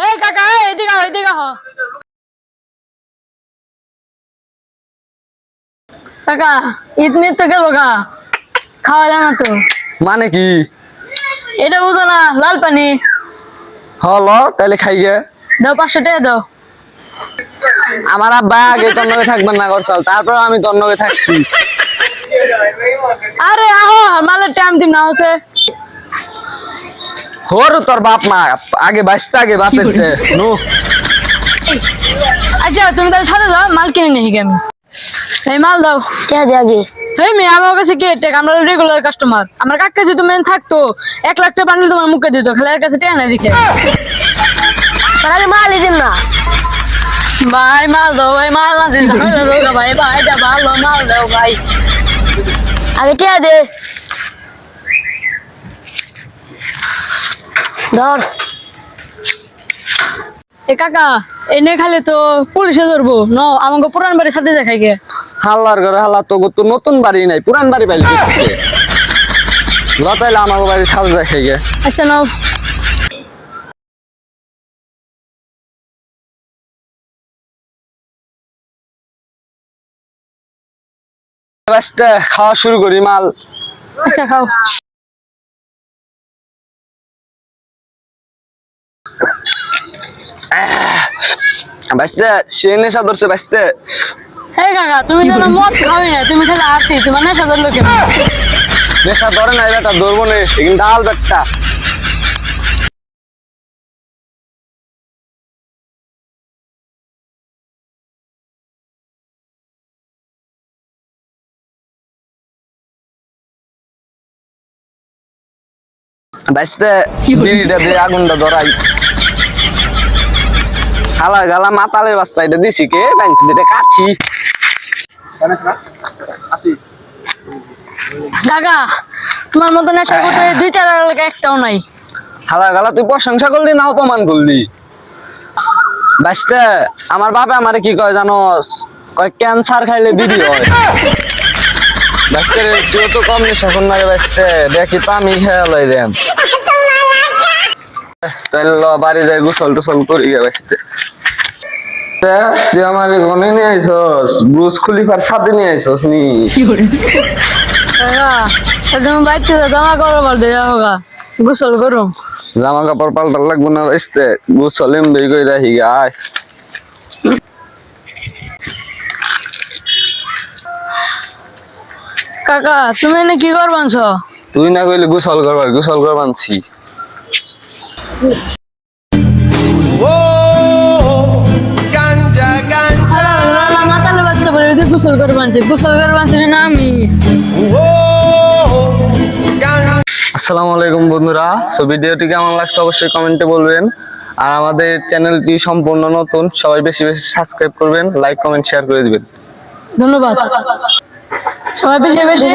এই কাকা এদিকে আহ, এদিকে আহ। কাকা মিদ তো গেল গা। খাওয়ালে না তো? মানে কি? এটা বুঝো না লাল পানি। হল তাহলে খাই গে। দাও পাঁচশো টাকা দাও। আমার আব্বা আগে তন্নকে থাকবেন না ঘর চল। তারপর আমি তন্নকে থাকছি। আরে আহ মালের টাইম দিম না হচ্ছে। হর তোর বাপ মা আগে বাঁচতে আগে বাপের চেয়ে। নু। আচ্ছা তুমি তাহলে সাথে দাও মাল কিনে নিই আমি। এই মাল দাও। কে দে আগে এই মেয়ে আমার কাছে কি টেক? আমরা রেগুলার কাস্টমার আমার কাকা যদি মেন থাকতো এক লাখ টাকা বান্ডিল তোমার মুখে দিত খালি কাছে টেয়া না দিকে তার আগে মাল দিন না। ভাই মাল দাও ভাই মাল না দিন। ভাই ভাই ভালো মাল দাও ভাই। আগে কে দে ধর। এ কাকা এনে খালি তো পুলিশে ধরবো। ন আমাকে পুরান বাড়ির সাথে দেখাই গে। হাল্লার ঘরে হাল্লা তো তো নতুন বাড়ি নাই পুরান বাড়ি পাইলি লতাইলে আমার বাড়ি সাজ দেখে গে। আচ্ছা নাও। খাওয়া শুরু করি মাল। আচ্ছা খাও। বাঁচতে সে নেশা ধরছে বাঁচতে হে কাকা তুমি যেন মদ খাওয়াই না তুমি খালি আসি তোমার নেশা ধরলো কেন? নেশা ধরে নাই বেটা ধরবো নে ডাল বেটটা বাঁচতে বিড়িটা দিয়ে আগুনটা ধরাই। হালা গালা মাতালের বাচ্চা এটা দিছি কে? বাঞ্চি দিতে কাঠি। কাকা তোমার মতো নেশা করতে দুই চার এলাকা একটাও নাই। হালা গালা তুই প্রশংসা করলি না অপমান করলি? বাঁচতে আমার বাবা আমারে কি কয় জানোস কয় ক্যান্সার খাইলে বিড়ি হয়। বাঁচতে তুইও তো কম নেশা কর না বাঁচতে দেখি তো আমি খেয়াল ল বাড়ি যাই গোসল টোসল করি বাঁচতে তুই আমার গনে নিয়ে আইসস ব্রুস খুলিফার সাথে নিয়ে আইসস নি? কাকা তুমি বাইতে জমা করো বল দেওয়া গোসল করুম। জামা কাপড় পাল্টার লাগবো না বাঁচতে গোসল এমবি কই রাখি গে আয়। কাকা তুমি এনে কি করবানছ? তুই না কইলে গোসল করবার গোসল ganja. আসসালামু আলাইকুম বন্ধুরা। সো ভিডিওটি কেমন লাগছে অবশ্যই কমেন্টে বলবেন। আর আমাদের চ্যানেলটি সম্পূর্ণ নতুন, সবাই বেশি বেশি সাবস্ক্রাইব করবেন, লাইক, কমেন্ট, শেয়ার করে দিবেন। ধন্যবাদ। সবাই বেশি বেশি